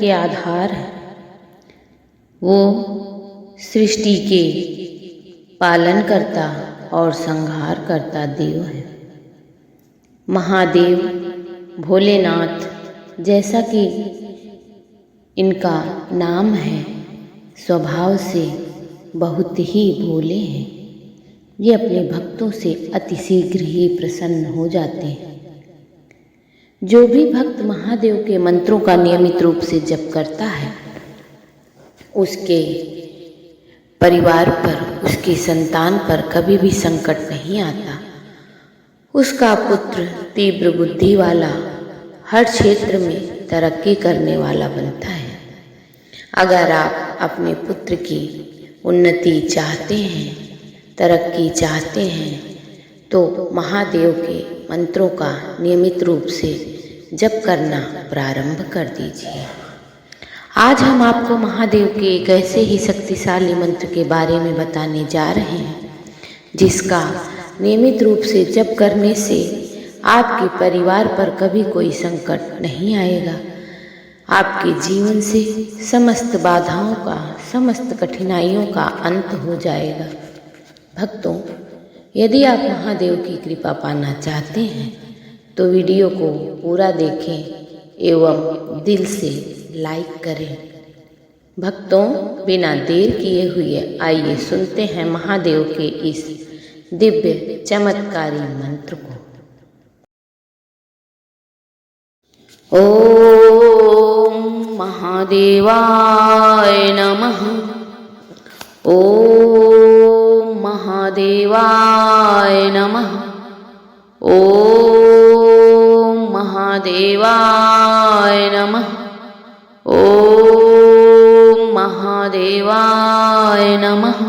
के आधार है वो सृष्टि के पालन करता और संहार करता देव है। महादेव भोलेनाथ जैसा कि इनका नाम है, स्वभाव से बहुत ही भोले हैं। ये अपने भक्तों से अतिशीघ्र ही प्रसन्न हो जाते हैं। जो भी भक्त महादेव के मंत्रों का नियमित रूप से जप करता है, उसके परिवार पर, उसकी संतान पर कभी भी संकट नहीं आता। उसका पुत्र तीव्र बुद्धि वाला हर क्षेत्र में तरक्की करने वाला बनता है। अगर आप अपने पुत्र की उन्नति चाहते हैं, तरक्की चाहते हैं तो महादेव के मंत्रों का नियमित रूप से जप करना प्रारंभ कर दीजिए। आज हम आपको महादेव के एक ऐसे ही शक्तिशाली मंत्र के बारे में बताने जा रहे हैं, जिसका नियमित रूप से जप करने से आपके परिवार पर कभी कोई संकट नहीं आएगा। आपके जीवन से समस्त बाधाओं का, समस्त कठिनाइयों का अंत हो जाएगा। भक्तों यदि आप महादेव की कृपा पाना चाहते हैं तो वीडियो को पूरा देखें एवं दिल से लाइक करें। भक्तों, बिना देर किए हुए आइए सुनते हैं महादेव के इस दिव्य चमत्कारी मंत्र को। ओम महादेवाय नमः। ओम महादेवाय नमः। ओम महादेवाय नमः। ओम महादेवाय नमः।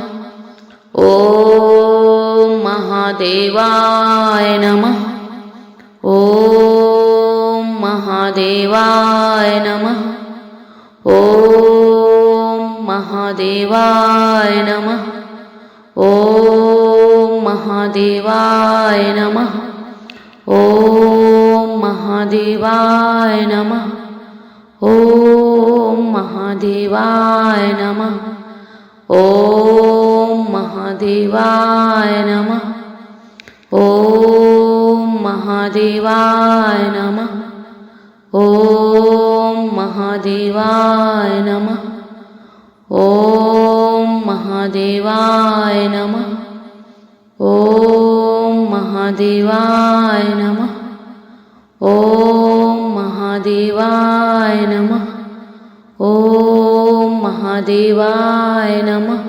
ओम महादेवाय नमः। ओम महादेवाय नमः। ओम महादेवाय नमः। ओम महादेवाय नमः। ओम महादेवाय नमः। ओम महादेवाय नमः। ओम महादेवाय नमः। ओम महादेवाय नमः। ओम महादेवाय नमः। ओम महादेवाय नमः ओम महादेवाय नमः। ओम महादेवाय नमः। ओम महादेवाय नमः।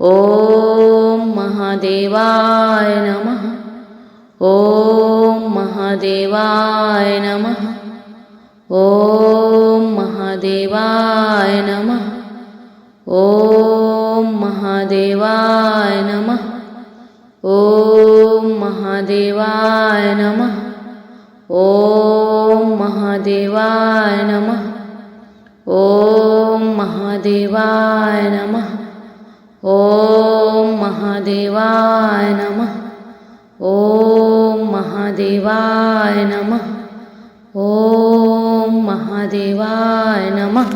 ओम महादेवाय नमः। ओम महादेवाय नमः। ओम महादेवाय नमः। ओम महादेवाय नमः ओम महादेवाय नमः। ओम महादेवाय नमः। ओम महादेवाय नमः। ओम महादेवाय नमः। ओम महादेवाय नमः। ओम महादेवाय नमः।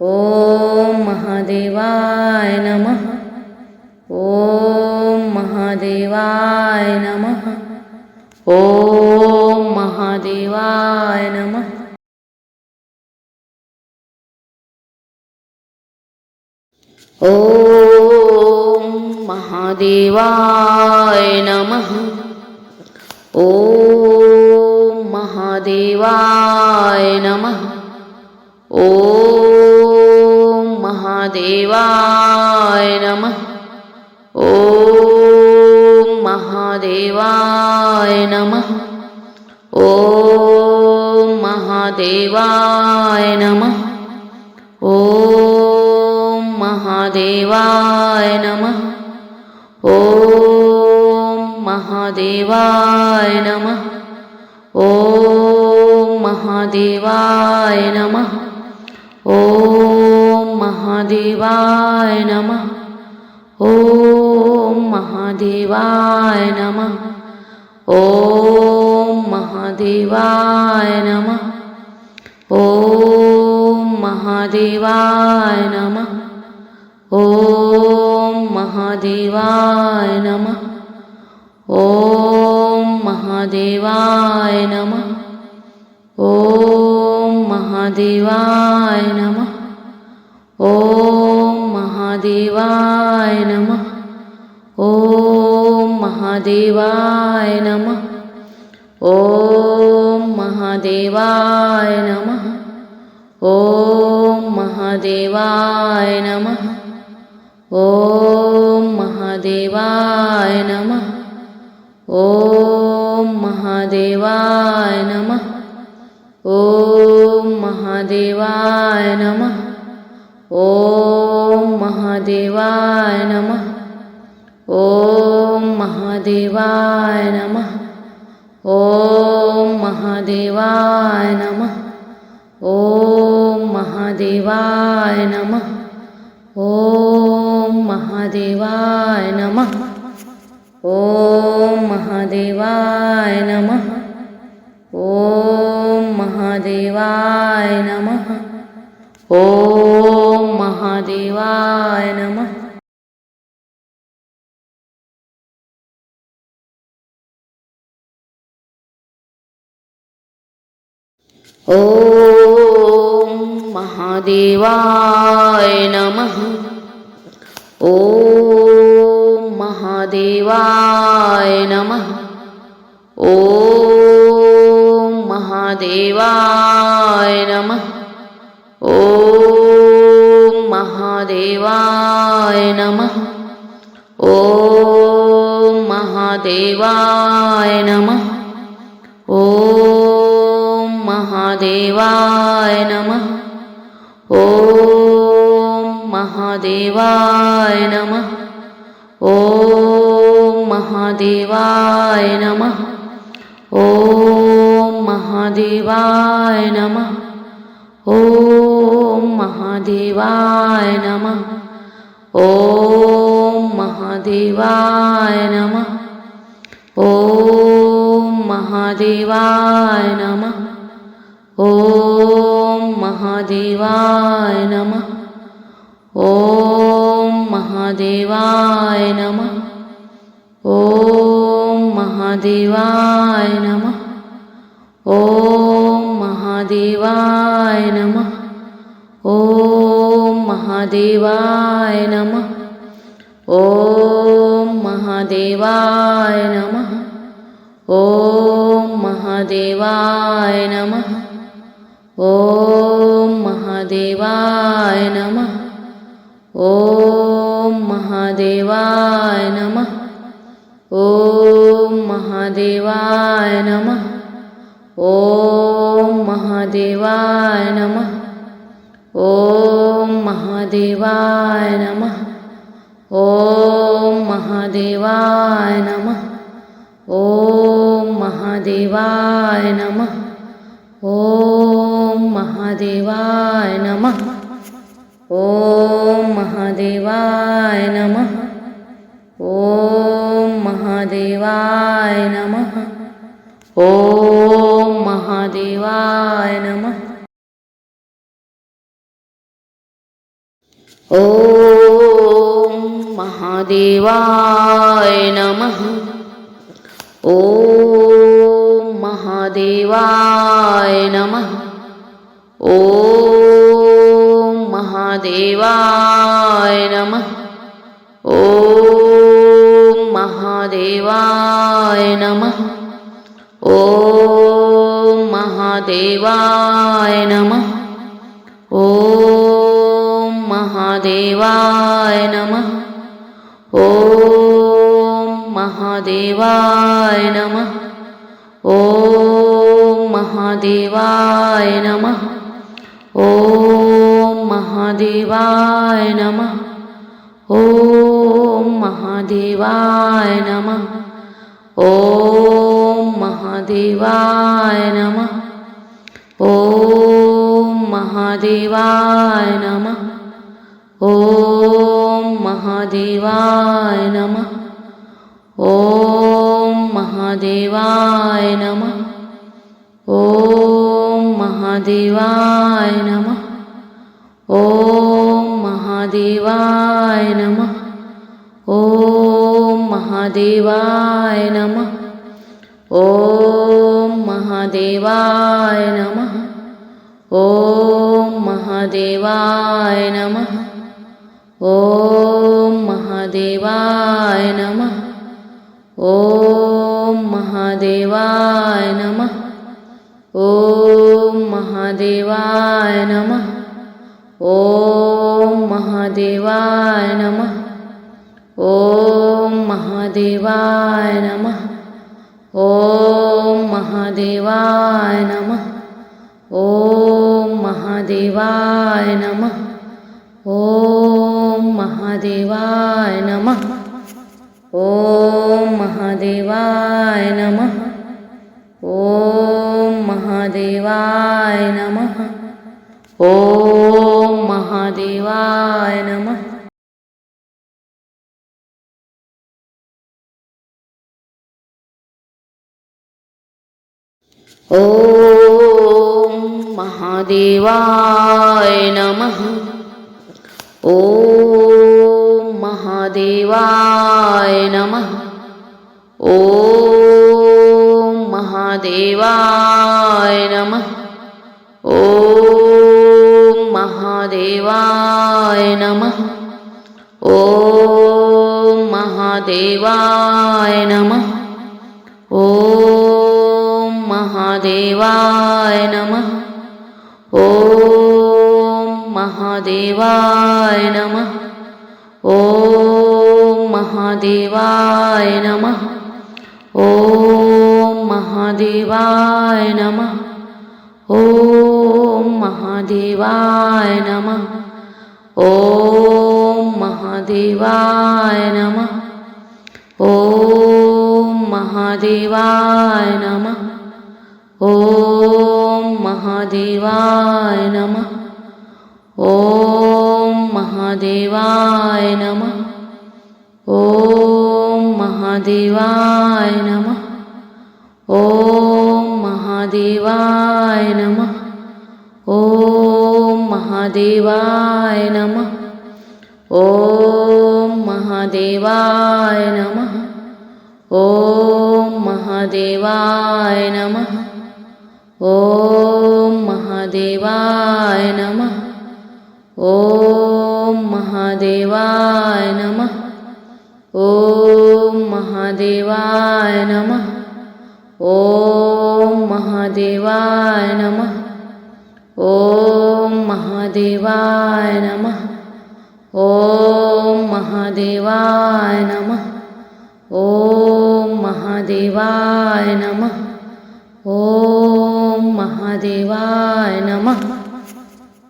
ओम महादेवाय नमः। ओम મહાદેવાય નમઃ ઓમ મહાદેવાય નમઃ ઓમ મહાદેવાય નમઃ ઓમ મહાદેવાય નમઃ ઓમ મહાદેવાય નમઃ नमः। ॐ महादेवाय नमः। ॐ महादेवाय नमः। ॐ महादेवाय नमः। ॐ महादेवाय नमः। ॐ महादेवाय नमः। ॐ महादेवाय नमः ॐ महादेवाय नमः। ॐ महादेवाय नमः। ॐ महादेवाय नमः। ॐ महादेवाय नमः। ॐ महादेवाय नमः। ॐ महादेवाय नमः મહાદેવાય નમઃ ઓમ મહાદેવાય નમઃ ઓમ મહાદેવાય નમઃ ઓમ મહાદેવાય નમઃ ઓમ મહાદેવાય નમઃ ઓમ મહાદેવાય નમઃ ઓમ મહાદેવાય નમઃ ઓમ ॐ महादेवाय नमः। ॐ महादेवाय नमः। ॐ महादेवाय नमः। ॐ महादेवाय नमः। ॐ महादेवाय नमः। ॐ महादेवाय नमः। ॐ ॐ महादेवाय नमः। ॐ महादेवाय नमः। ॐ महादेवाय नमः। ॐ महादेवाय नमः। ॐ महादेवाय नमः। ॐ महादेवाय नमः ॐ महादेवाय नमः ॐ महादेवाय नमः ॐ महादेवाय नमः ॐ महादेवाय नमः ॐ महादेवाय नमः ॐ महादेवाय नमः ॐ महादेवाय नमः। ॐ महादेवाय नमः। ॐ महादेवाय नमः। ॐ महादेवाय नमः। ॐ महादेवाय नमः। ॐ महादेवाय नमः। ॐ महादेवाय नमः ॐ महादेवाय नमः। ॐ महादेवाय नमः। ॐ महादेवाय नमः। ॐ महादेवाय नमः। ॐ महादेवाय नमः। ॐ महादेवाय नमः। ॐ महादेवाय नमः। ॐ મહાદેવાય નમઃ ઓમ મહાદેવાય નમઃ ઓમ મહાદેવાય નમઃ ઓમ મહાદેવાય નમઃ ઓમ મહાદેવાય નમઃ ઓમ મહાદેવાય નમઃ ॐ महादेवाय नमः। ॐ महादेवाय नमः। ॐ महादेवाय नमः। ॐ महादेवाय नमः। ॐ महादेवाय नमः। ॐ महादेवाय नमः ॐ महादेवाय नमः। ॐ महादेवाय नमः। ॐ महादेवाय नमः। ॐ महादेवाय नमः। ॐ महादेवाय नमः। ॐ महादेवाय नमः। ॐ महादेवाय नमः। ॐ महादेवाय नमः। ॐ महादेवाय नमः। ॐ महादेवाय नमः। ॐ महादेवाय नमः। ॐ महादेवाय नमः। ॐ महादेवाय नमः ॐ महादेवाय नमः। ॐ महादेवाय नमः। ॐ महादेवाय नमः। ॐ महादेवाय नमः। ॐ महादेवाय नमः। ॐ महादेवाय नमः। ॐ महादेवाय नमः। ॐ महादेवाय नमः ॐ महादेवाय नमः ॐ महादेवाय नमः ॐ महादेवाय नमः ॐ महादेवाय நம ஓம் மகாதேவாய நம ஓம் மகாதேவாய நம ஓம் மகாதேவாய நம ஓம் மகாதேவாய நம ஓம் மகாதேவாய நம ஓம் மகாதேவாய நம ॐ महादेवाय नमः। ॐ महादेवाय नमः। ॐ महादेवाय नमः। ॐ महादेवाय नमः। ॐ महादेवाय नमः। ॐ महादेवाय नमः महादेवाय नमः। ॐ महादेवाय नमः। ॐ महादेवाय नमः। ॐ महादेवाय नमः। ॐ महादेवाय नमः। ॐ महादेवाय नमः। ॐ महादेवाय नमः। ॐ મહાદેવાય નમઃ ઓમ મહાદેવાય નમઃ ઓમ મહાદેવાય નમઃ ઓમ મહાદેવાય નમઃ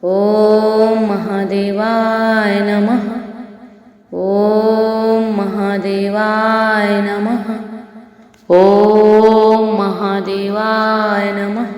ઓમ મહાદેવાય નમઃ ઓમ મહાદેવાય નમઃ ઓમ મહાદેવાય નમઃ